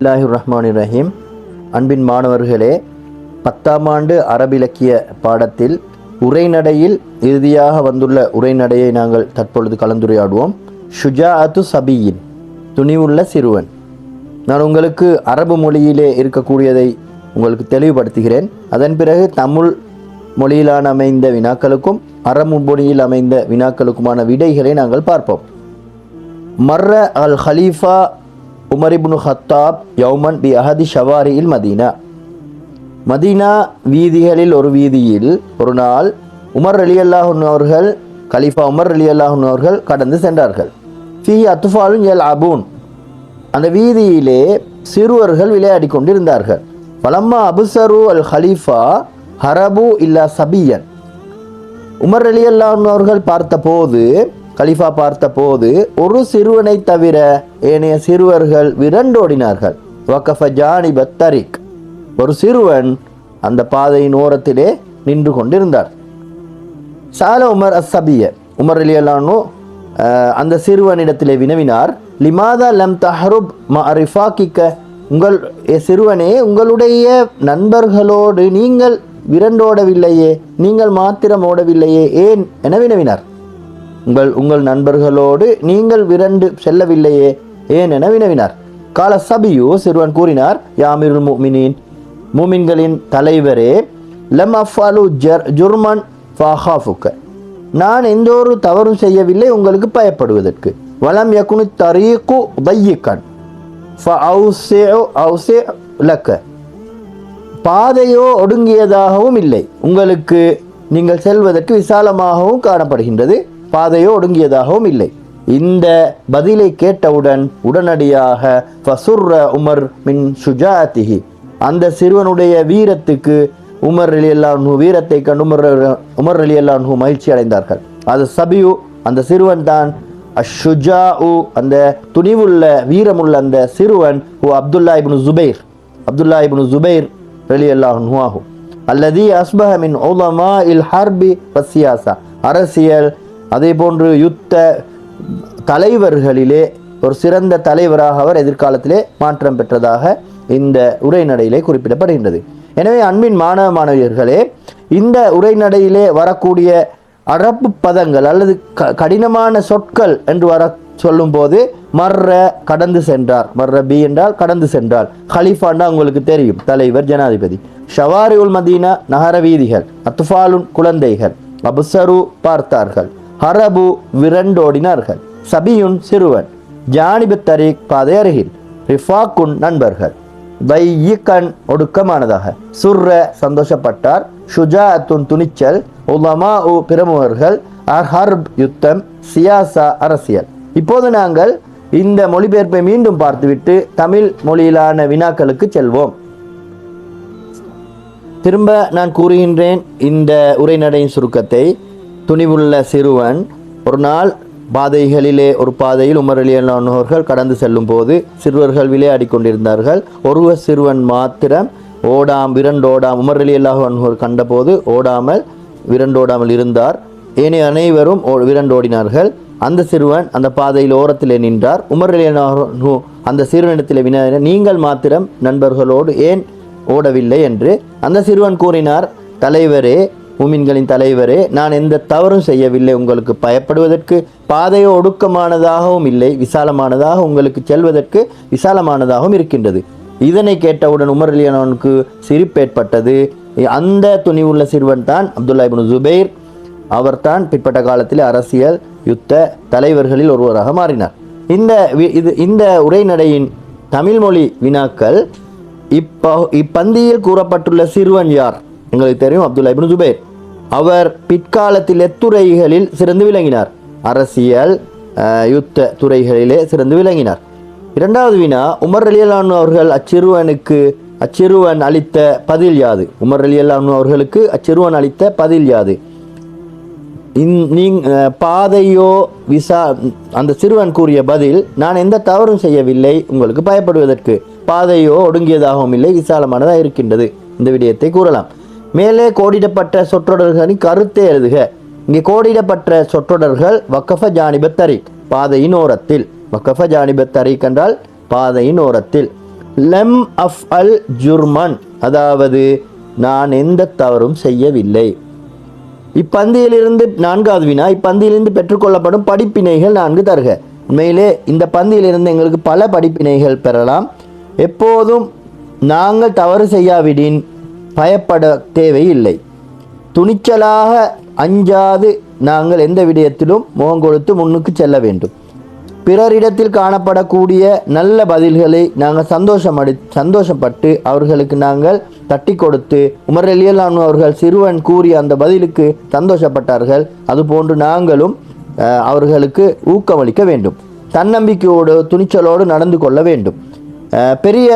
இல்லாஹி ரஹ்மான் ரஹீம் அன்பின் மாணவர்களே பத்தாம் ஆண்டு அரபிலக்கிய பாடத்தில் உரைநடையில் இறுதியாக வந்துள்ள உரைநடையை நாங்கள் தற்பொழுது கலந்துரையாடுவோம். ஷுஜாஅத்து சபியின் துணிவுள்ள சிறுவன். நான் உங்களுக்கு அரபு மொழியிலே இருக்கக்கூடியதை உங்களுக்கு தெளிவுபடுத்துகிறேன். அதன் பிறகு தமிழ் மொழியிலான அமைந்த வினாக்களுக்கும் அரபு மொழியில் அமைந்த வினாக்களுக்குமான விடைகளை நாங்கள் பார்ப்போம். மர்ர அல் ஹலீஃபா உமர் இப்னு ஹத்தாப் யௌமன் பி அஹதி ஷவாரியில் மதீனா மதீனா வீதிகளில் ஒரு வீதியில் ஒரு நாள் உமர் அலி அல்லாஹன் அவர்கள் கலீஃபா உமர் அலி அல்லாஹன் அவர்கள் கடந்து சென்றார்கள். ஃபி அத்துஃபாலும் எல் அபூன் அந்த வீதியிலே சிறுவர்கள் விளையாடி கொண்டிருந்தார்கள். பலம்மா அபுசரு அல் ஹலீஃபா ஹரபு இல்லா சபியன். உமர் அலி அவர்கள் பார்த்தபோது கலிஃபா பார்த்தபோது ஒரு சிறுவனை தவிர ஏனைய சிறுவர்கள் விரண்டோடினார்கள். வக்கஃப ஜானி பத்தரிக் ஒரு சிறுவன் அந்த பாதையின் ஓரத்திலே நின்று கொண்டிருந்தார். சால உமர் அசபிய உமர் அலி அல்லானு அந்த சிறுவனிடத்திலே வினவினார் லிமாதா லம் தஹருப் மரிஃபாக்கிக்க உங்கள் சிறுவனே உங்களுடைய நண்பர்களோடு நீங்கள் விரண்டோடவில்லையே நீங்கள் மாத்திரம் ஓடவில்லையே? ஏன்? என வினவினார். உங்கள் உங்கள் நண்பர்களோடு நீங்கள் விரண்டு செல்லவில்லையே ஏன் என வினவினார். கால சபியு சிறுவன் கூறினார் யாமிருல் முமினின் மூமின்களின் தலைவரே லம் அஃபாலு ஜர் ஜுர்மன் ஃபாஹாஃபுக்க. நான் எந்த ஒரு தவறும் செய்யவில்லை உங்களுக்கு பயப்படுவதற்கு. வலம் யக்குனு தரீக்கு உபய்யிக்கன் லக்க. பாதையோ ஒடுங்கியதாகவும் இல்லை. உங்களுக்கு நீங்கள் செல்வதற்கு விசாலமாகவும் காணப்படுகின்றது. பாதையோ ஒடுங்கியதாகவும் இல்லை. இந்த பதிலை கேட்டவுடன் உடனடியாக ஃபசுர்ர உமர் மின் ஷுஜாத்திஹி அந்த சிறுவனுடைய வீரத்துக்கு உமர் அலி அல்லாஹு வீரத்தை கண்டு உமர் உமர் அலி அல்லாஹு மகிழ்ச்சி அடைந்தார்கள். அது சபியு அந்த சிறுவன் தான். அஷுஜா அந்த துணிவுள்ள வீரமுள்ள அந்த சிறுவன் ஓ அப்துல்லா இப்னு ஜுபைர். அப்துல்லா இப்னு ஜுபைர் அலி அல்லாஹு ஆகும். அல்லதி அஸ்பஹ மின் இல் ஹர்பி வசியாசா அரசியல் அதே போன்று யுத்த தலைவர்களிலே ஒரு சிறந்த தலைவராக அவர் எதிர்காலத்திலே மாற்றம் பெற்றதாக இந்த உரைநடையிலே குறிப்பிடப்படுகின்றது. எனவே அன்பின் மாணவ மாணவியர்களே இந்த உரைநடையிலே வரக்கூடிய அரபு பதங்கள் அல்லது க கடினமான சொற்கள் என்று வர சொல்லும்போது மர்ற கடந்து சென்றார். மர்ற பி என்றால் கடந்து சென்றார். ஹலீஃபாண்டா உங்களுக்கு தெரியும் தலைவர் ஜனாதிபதி. ஷவாரி உல் மதீனா நகர வீதிகள் அத்துஃபாலுன் குழந்தைகள் அபுசரு பார்த்தார்கள். ஹரபு விரண்டோடினார்கள். சபியுன் சிறுவன். ஜானிபு தரீக் பாதை அருகில். ரிஃபாக்குன் நண்பர்கள். வையிக்கன் ஒடுக்கமானதாக. சுர்ர சந்தோஷப்பட்டார். ஷுஜாஅத்துன் துணிச்சல். உலமா உ பிரமுகர்கள். அஹர்ப் யுத்தம். சியாசா அரசியல். இப்போது நாங்கள் இந்த மொழிபெயர்ப்பை மீண்டும் பார்த்துவிட்டு தமிழ் மொழியிலான வினாக்களுக்கு செல்வோம். திரும்ப நான் கூறுகின்றேன். இந்த உரைநடையின் சுருக்கத்தை துணிவுள்ள சிறுவன் ஒரு நாள் பாதைகளிலே ஒரு பாதையில் உமர் அவர்கள் கடந்து செல்லும் போது சிறுவர்கள் விளையாடி கொண்டிருந்தார்கள் ஒருவர் சிறுவன் மாத்திரம் ஓடாம் விரண்டோடாம் உமர் அலி அல்லாஹர் கண்டபோது ஓடாமல் விரண்டோடாமல் இருந்தார். ஏனைய அனைவரும் ஓ- விரண்டோடினார்கள். அந்த சிறுவன் அந்த பாதையில் ஓரத்திலே நின்றார். உமர் அலி அந்த சிறுவனிடத்தில் வினாடினார் நீங்கள் மாத்திரம் நண்பர்களோடு ஏன் ஓடவில்லை? என்று. அந்த சிறுவன் கூறினார் தலைவரே மூமின்களின் தலைவரே நான் எந்த தவறும் செய்யவில்லை. உங்களுக்கு பயப்படுவதற்கு பாதையோ ஒடுக்கமானதாகவும் இல்லை விசாலமானதாக உங்களுக்கு செல்வதற்கு விசாலமானதாகவும் இருக்கின்றது. இதனை கேட்டவுடன் உமர் அலியானவனுக்கு சிரிப்பேற்பட்டது. அந்த துணிவுள்ள சிறுவன் தான் அப்துல்லா இபின் ஜுபைர். அவர்தான் பிற்பட்ட காலத்தில் அரசியல் யுத்த தலைவர்களில் ஒருவராக மாறினார். இந்த வி- இது இந்த உரைநடையின் தமிழ் மொழி வினாக்கள் இப்போ இப்பந்தியில் கூறப்பட்டுள்ள சிறுவன் யார்? எங்களுக்கு தெரியும் அப்துல்லா இபின் ஜுபைர். அவர் பிற்காலத்தில் எத்துறைகளில் சிறந்து விளங்கினார். அரசியல் யுத்த துறைகளிலே சிறந்து விளங்கினார். இரண்டாவது வினா உமர் அலியலானு அவர்கள் அச்சிறுவனுக்கு அச்சிறுவன் அளித்த பதில் யாது? உமர் அலியலானு அவர்களுக்கு அச்சிறுவன் அளித்த பதில் யாது? இந் நீங் பாதையோ விசா அந்த சிறுவன் கூறிய பதில் நான் எந்த தவறும் செய்யவில்லை உங்களுக்கு பயப்படுவதற்கு. பாதையோ ஒடுங்கியதாகவும் இல்லை விசாலமானதாக இருக்கின்றது. இந்த விடயத்தை கூறலாம். மேலே கோடிடப்பட்ட சொற்றொடர்களின் கருத்தை எழுதுக. இங்கே கோடிடப்பட்ட சொற்றொடர்கள் வக்கஃப ஜானிபத் தரீக் பாதையின் ஓரத்தில். வக்கஃப ஜானிபத் தரீக் என்றால் பாதையின் ஓரத்தில். லெம் அஃப் அல் ஜுர்மன் அதாவது நான் எந்த தவறும் செய்யவில்லை. இப்பந்தியிலிருந்து நான்காவது வினா இப்பந்தியிலிருந்து பெற்றுக்கொள்ளப்படும் படிப்பினைகள் நான்கு தருக. உண்மையிலே இந்த பந்தியிலிருந்து எங்களுக்கு பல படிப்பினைகள் பெறலாம். எப்போதும் நாங்கள் தவறு செய்யாவிடின் பயப்பட தேவையில்லை. துணிச்சலாக அஞ்சாது நாங்கள் எந்த விடயத்திலும் முகம் கொடுத்து முன்னுக்கு செல்ல வேண்டும். பிறரிடத்தில் காணப்படக்கூடிய நல்ல பதில்களை நாங்கள் சந்தோஷமடி சந்தோஷப்பட்டு அவர்களுக்கு நாங்கள் தட்டி கொடுத்து உமர் அலியலானு அவர்கள் சிறுவன் கூறிய அந்த பதிலுக்கு சந்தோஷப்பட்டார்கள். அதுபோன்று நாங்களும் அவர்களுக்கு ஊக்கமளிக்க வேண்டும். தன்னம்பிக்கையோடு துணிச்சலோடு நடந்து கொள்ள வேண்டும். பெரிய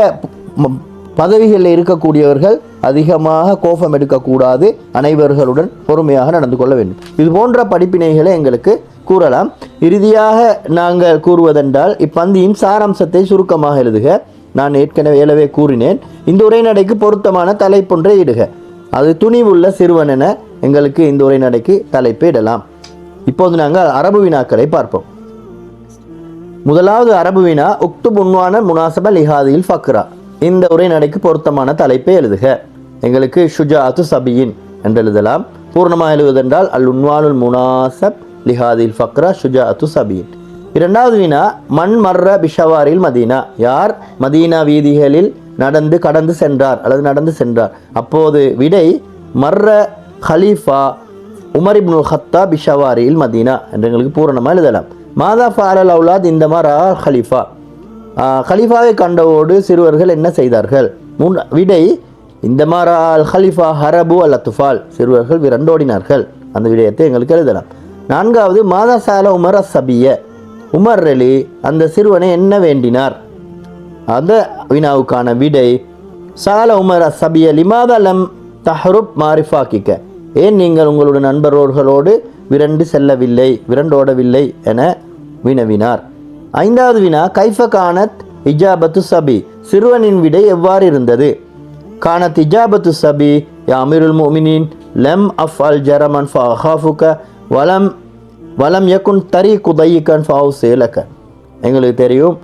பதவிகளில் இருக்கக்கூடியவர்கள் அதிகமாக கோபம் எடுக்கக்கூடாது. அனைவர்களுடன் பொறுமையாக நடந்து கொள்ள வேண்டும். இது போன்ற படிப்பினைகளை எங்களுக்கு கூறலாம். இறுதியாக நாங்கள் கூறுவதென்றால் இப்பந்தியின் சாராம்சத்தை சுருக்கமாக எழுதுக. நான் ஏற்கனவே ஏலவே கூறினேன். இந்த உரைநடைக்கு பொருத்தமான தலைப்பொன்றை இடுக. அது துணிவுள்ள சிறுவன் என எங்களுக்கு இந்த உரைநடைக்கு தலைப்பு இடலாம். இப்போது நாங்கள் அரபு வினாக்களை பார்ப்போம். முதலாவது அரபு வினா உக்து முன்வான முனாசப லிஹாதியில் ஃபக்ரா. இந்த உரைநடைக்கு பொருத்தமான தலைப்பை எழுதுக. எங்களுக்கு ஷுஜா அத்து சபியின் என்று எழுதலாம் பூர்ணமாக எழுவதென்றால் அல் உன்வானுல் முனாசப் லிஹாதில் ஃபக்ரா ஷுஜா அத்து சபியின். இரண்டாவது வினா மண் மர்ர பிஷவாரில் மதீனா. யார்? மதீனா வீதிகளில் நடந்து கடந்து சென்றார் அல்லது நடந்து சென்றார். அப்போது விடை மர்ர ஹலீஃபா உமர் இப்னுல் ஹத்தா பிஷவாரியில் மதீனா என்று எங்களுக்கு பூரணமாக எழுதலாம். மாதா ஃபாரல் அவுலாத் இந்த மாரா ஹலீஃபா ஹலீஃபாவை கண்டவோடு சிறுவர்கள் என்ன செய்தார்கள்? முன் விடை இந்த மாரா அல் ஹலிஃபா ஹரபு அல் அத்துஃபால் சிறுவர்கள் விரண்டோடினார்கள். அந்த விடயத்தை எங்களுக்கு எழுதலாம். நான்காவது மாதா சால உமர் அசபிய உமர் அலி அந்த சிறுவனை என்ன வேண்டினார்? அந்த வினாவுக்கான விடை சால உமர் அசபிய லிமாதலம் தஹருப் மாரிஃபாக்கிக்க. ஏன் நீங்கள் உங்களுடைய நண்பரோர்களோடு விரண்டு செல்லவில்லை விரண்டோடவில்லை என வினவினார். ஐந்தாவது வினா கைஃப கானத் இஜாபத்து சபி. சிறுவனின் விடை எவ்வாறு இருந்தது? கானத் இஜாபத்து சபி யா அமீருல் முமினின் லெம் அஃப் அல் ஜரமன் ஃபஹாஃபுக்க வலம் வலம் யக்குன் தரி குதையிக்கன் ஃபாவு சேலக்க எங்களுக்கு தெரியும்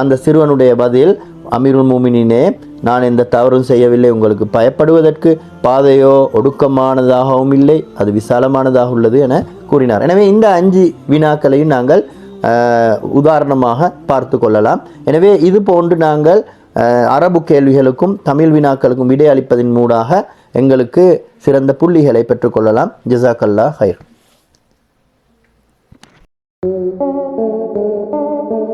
அந்த சிறுவனுடைய பதில் அமீருல் மூமினினே நான் எந்த தவறும் செய்யவில்லை உங்களுக்கு பயப்படுவதற்கு பாதையோ ஒடுக்கமானதாகவும் இல்லை அது விசாலமானதாக உள்ளது என கூறினார். எனவே இந்த அஞ்சு வினாக்களையும் நாங்கள் உதாரணமாக பார்த்து கொள்ளலாம். எனவே இது போன்று நாங்கள் அரபு கேள்விகளுக்கும் தமிழ் வினாக்களுக்கும் விடையளிப்பதன் மூடாக எங்களுக்கு சிறந்த புள்ளிகளை பெற்றுக்கொள்ளலாம் ஜிசாக்கல்லா ஹைர் Thank you.